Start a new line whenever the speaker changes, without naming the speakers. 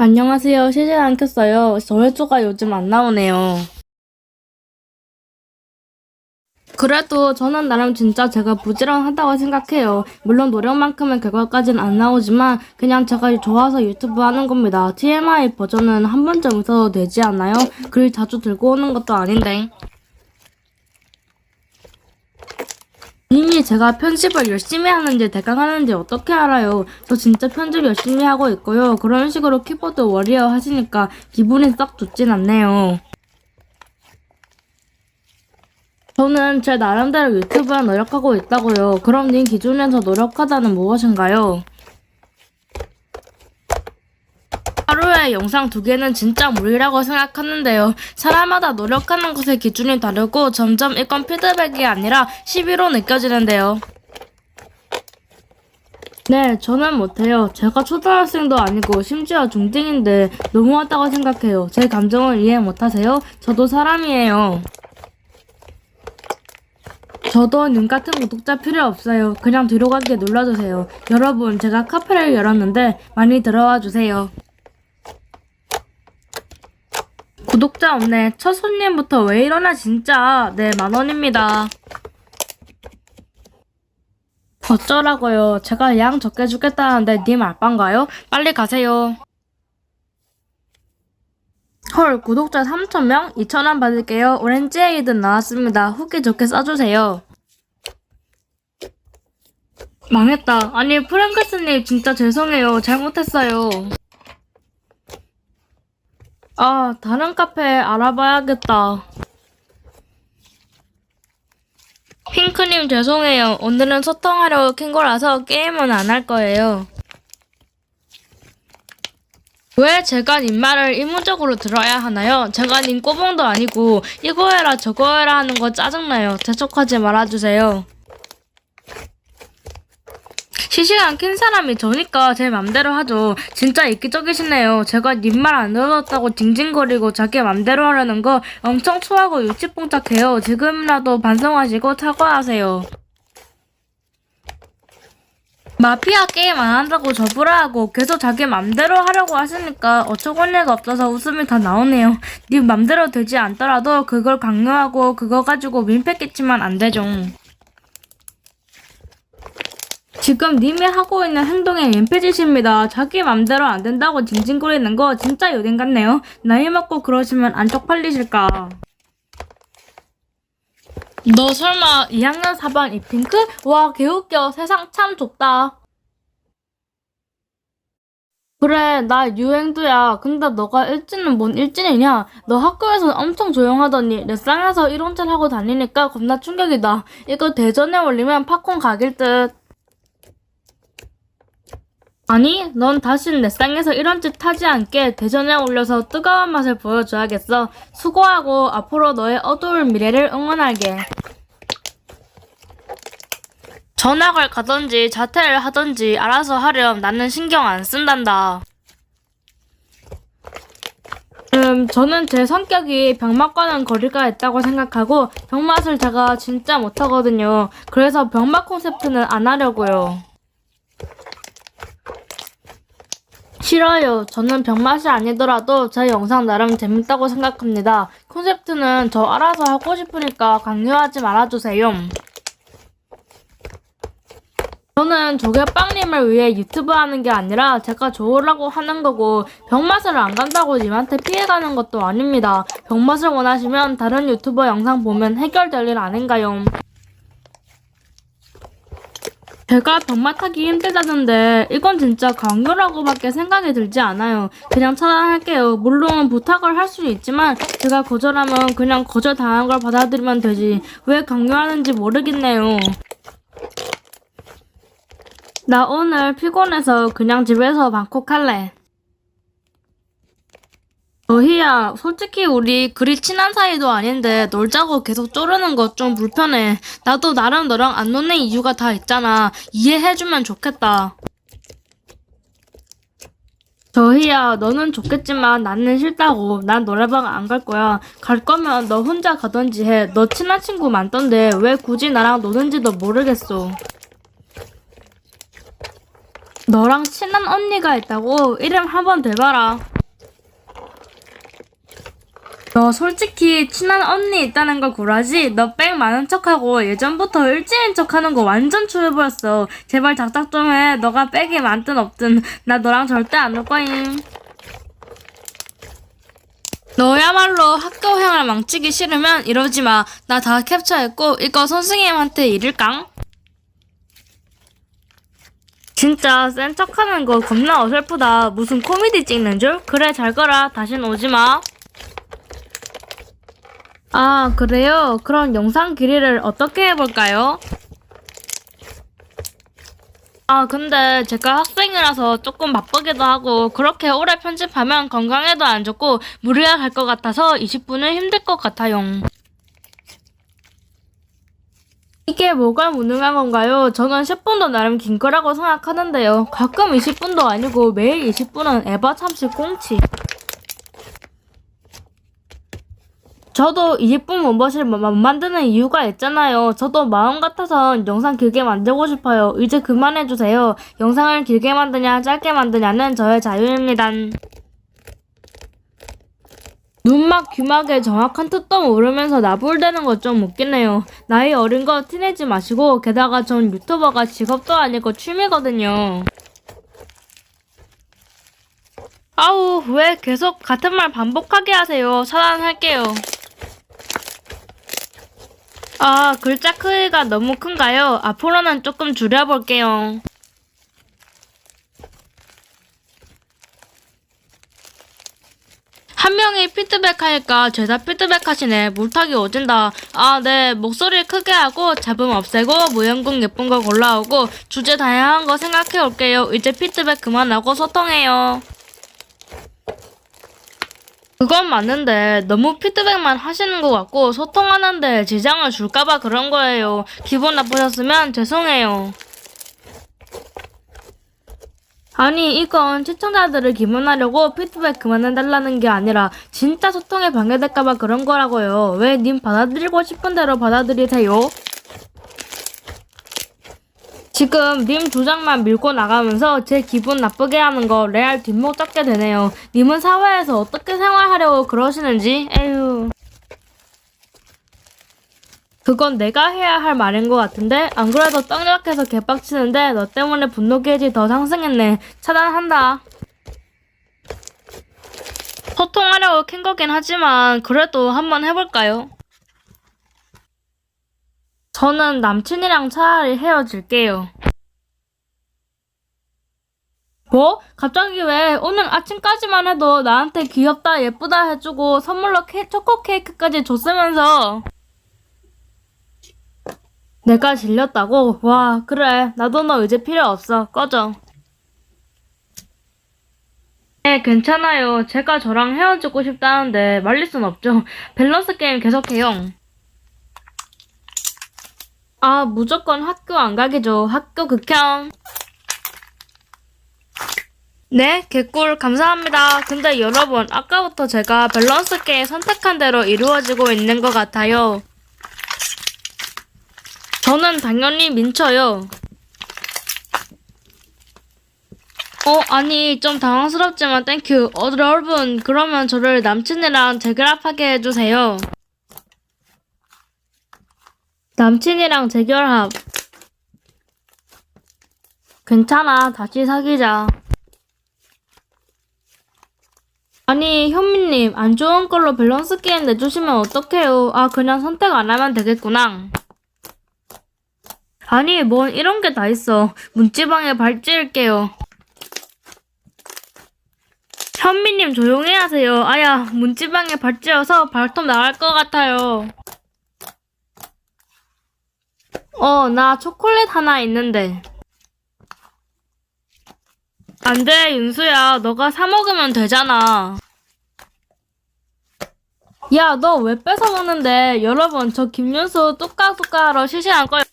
안녕하세요. 시즌 안 켰어요. 조회수가 요즘 안 나오네요. 그래도 저는 나름 진짜 제가 부지런하다고 생각해요. 물론 노력만큼은 결과까지는 안 나오지만 그냥 제가 좋아서 유튜브 하는 겁니다. TMI 버전은 한 번쯤 있어도 되지 않나요? 글 자주 들고 오는 것도 아닌데. 이미 제가 편집을 열심히 하는지 대강 하는지 어떻게 알아요? 저 진짜 편집 열심히 하고 있고요. 그런 식으로 키보드 워리어 하시니까 기분이 썩 좋진 않네요. 저는 제 나름대로 유튜브에 노력하고 있다고요. 그럼 님 기준에서 노력하다는 무엇인가요? 영상 두 개는 진짜 무리라고 생각하는데요. 사람마다 노력하는 것의 기준이 다르고 점점 이건 피드백이 아니라 시비로 느껴지는데요. 네, 저는 못해요. 제가 초등학생도 아니고 심지어 중딩인데 너무하다고 생각해요. 제 감정을 이해 못하세요? 저도 사람이에요. 저도 님 같은 구독자 필요 없어요. 그냥 뒤로 가게 눌러주세요. 여러분, 제가 카페를 열었는데 많이 들어와 주세요. 구독자 없네. 첫 손님부터 왜 이러나 진짜. 네, 만원입니다. 어쩌라고요. 제가 양 적게 주겠다는데 님 알바인가요? 빨리 가세요. 헐, 구독자 3,000명? 2,000원 받을게요. 오렌지 에이든 나왔습니다. 후기 좋게 써주세요. 망했다. 아니, 프랭크스님 진짜 죄송해요. 잘못했어요. 아, 다른 카페 알아봐야겠다. 핑크님 죄송해요. 오늘은 소통하려고 킨 거라서 게임은 안 할 거예요. 왜 제가 님 말을 의무적으로 들어야 하나요? 제가 님 꼬봉도 아니고 이거 해라 저거 해라 하는 거 짜증나요. 재촉하지 말아주세요. 시시간 킨 사람이 저니까 제 맘대로 하죠. 진짜 이기적이시네요. 제가 님 말 안 들었다고 징징거리고 자기 맘대로 하려는 거 엄청 초하고 유치뽕짝해요. 지금이라도 반성하시고 사과하세요. 마피아 게임 안 한다고 접으라 하고 계속 자기 맘대로 하려고 하시니까 어처구니가 없어서 웃음이 다 나오네요. 네 맘대로 되지 않더라도 그걸 강요하고 그거 가지고 민폐 끼치면 안 되죠. 지금 님이 하고 있는 행동에 민폐짓입니다. 자기 맘대로 안 된다고 징징거리는 거 진짜 요즘 같네요. 나이 먹고 그러시면 안 쪽팔리실까. 너 설마 2학년 4반 이핑크? 와 개웃겨 세상 참 좁다 그래 나 유행두야 근데 너가 일진은 뭔 일진이냐 너 학교에서 엄청 조용하더니 내 쌍에서 이론질 하고 다니니까 겁나 충격이다 이거 대전에 올리면 팝콘 각일 듯 아니, 넌 다신 내 쌍에서 이런 짓 하지 않게 대전에 올려서 뜨거운 맛을 보여줘야겠어. 수고하고 앞으로 너의 어두울 미래를 응원할게. 전학을 가던지 자퇴를 하던지 알아서 하렴. 나는 신경 안 쓴단다. 음, 저는 제 성격이 병맛과는 거리가 있다고 생각하고 병맛을 제가 진짜 못하거든요. 그래서 병맛 콘셉트는 안 하려고요. 싫어요. 저는 병맛이 아니더라도 제 영상 나름 재밌다고 생각합니다. 콘셉트는 저 알아서 하고 싶으니까 강요하지 말아주세요. 저는 조개빵님을 위해 유튜브 하는 게 아니라 제가 좋으라고 하는 거고 병맛을 안 간다고 님한테 피해가는 것도 아닙니다. 병맛을 원하시면 다른 유튜버 영상 보면 해결될 일 아닌가요? 제가 병맛 하기 힘들다는데 이건 진짜 강요라고밖에 생각이 들지 않아요. 그냥 차단할게요. 물론 부탁을 할 수는 있지만 제가 거절하면 그냥 거절당한 걸 받아들이면 되지. 왜 강요하는지 모르겠네요. 나 오늘 피곤해서 그냥 집에서 방콕 할래. 어희야, 솔직히 우리 그리 친한 사이도 아닌데 놀자고 계속 쪼르는 거 좀 불편해. 나도 나랑 너랑 안 노는 이유가 다 있잖아. 이해해주면 좋겠다. 저희야, 너는 좋겠지만 나는 싫다고. 난 노래방 안 갈 거야. 갈 거면 너 혼자 가던지 해. 너 친한 친구 많던데 왜 굳이 나랑 노는지도 모르겠어. 너랑 친한 언니가 있다고 이름 한번 대봐라. 너 솔직히 친한 언니 있다는 거 굴하지? 너 백 많은 척하고 예전부터 일진인 척하는 거 완전 추해보였어. 제발 작작 좀 해. 너가 백이 많든 없든 나 너랑 절대 안놀 거임. 너야말로 학교 생활 망치기 싫으면 이러지 마. 나 다 캡처했고 이거 선생님한테 잃을깡? 진짜 센 척하는 거 겁나 어설프다. 무슨 코미디 찍는 줄? 그래 잘 거라. 다신 오지 마. 아 그래요? 그럼 영상 길이를 어떻게 해볼까요? 아 근데 제가 학생이라서 조금 바쁘기도 하고 그렇게 오래 편집하면 건강에도 안 좋고 무리가 갈 것 같아서 20분은 힘들 것 같아요. 이게 뭐가 무능한 건가요? 저는 10분도 나름 긴 거라고 생각하는데요. 가끔 20분도 아니고 매일 20분은 에바 참식 꽁치. 저도 20분 원버실 못 만드는 이유가 있잖아요. 저도 마음 같아서 영상 길게 만들고 싶어요. 이제 그만해주세요. 영상을 길게 만드냐 짧게 만드냐는 저의 자유입니다. 눈막 귀막에 정확한 뜻도 모르면서 나불대는 것 좀 웃기네요. 나이 어린 거 티내지 마시고 게다가 전 유튜버가 직업도 아니고 취미거든요. 아우 왜 계속 같은 말 반복하게 하세요. 차단할게요. 아 글자 크기가 너무 큰가요? 앞으로는 조금 줄여볼게요. 한 명이 피드백 하니까 죄다 피드백 하시네. 물타기 오진다. 아, 네. 목소리 크게 하고 잡음 없애고 무연궁 예쁜 거 골라오고 주제 다양한 거 생각해 올게요. 이제 피드백 그만하고 소통해요. 그건 맞는데 너무 피드백만 하시는 것 같고 소통하는데 지장을 줄까봐 그런 거예요. 기분 나쁘셨으면 죄송해요. 아니 이건 시청자들을 기분하려고 피드백 그만해달라는 게 아니라 진짜 소통에 방해될까봐 그런 거라고요. 왜 님 받아들이고 싶은 대로 받아들이세요? 지금 님 주장만 밀고 나가면서 제 기분 나쁘게 하는 거 레알 뒷목 잡게 되네요. 님은 사회에서 어떻게 생활하려고 그러시는지 에휴. 그건 내가 해야 할 말인 것 같은데 안 그래도 떡락해서 개빡치는데 너 때문에 분노 게이지 더 상승했네. 차단한다. 소통하려고 캔 거긴 하지만 그래도 한번 해볼까요? 저는 남친이랑 차라리 헤어질게요. 뭐? 갑자기 왜 오늘 아침까지만 해도 나한테 귀엽다 예쁘다 해주고 선물로 케, 초코 케이크까지 줬으면서 내가 질렸다고? 와 그래 나도 너 이제 필요 없어 꺼져 네 괜찮아요 제가 저랑 헤어지고 싶다는데 말릴 순 없죠 밸런스 게임 계속해요 아 무조건 학교 안 가기죠 학교 극혐 네, 개꿀 감사합니다. 근데 여러분, 아까부터 제가 밸런스 게임 선택한 대로 이루어지고 있는 것 같아요. 저는 당연히 민쳐요. 어, 아니, 좀 당황스럽지만 땡큐. 어, 여러분, 그러면 저를 남친이랑 재결합하게 해주세요. 남친이랑 재결합. 괜찮아, 다시 사귀자. 아니, 현미님, 안 좋은 걸로 밸런스 게임 내주시면 어떡해요. 아, 그냥 선택 안 하면 되겠구나. 아니, 뭔 이런 게 다 있어. 문지방에 발찌일게요. 현미님 조용히 하세요. 아야, 문지방에 발찌여서 발톱 나갈 것 같아요. 어, 나 초콜릿 하나 있는데. 안 돼, 윤수야. 너가 사 먹으면 되잖아. 야, 너 왜 뺏어 먹는데? 여러분, 저 김윤수 뚜까뚜까하러 실시간 거예요.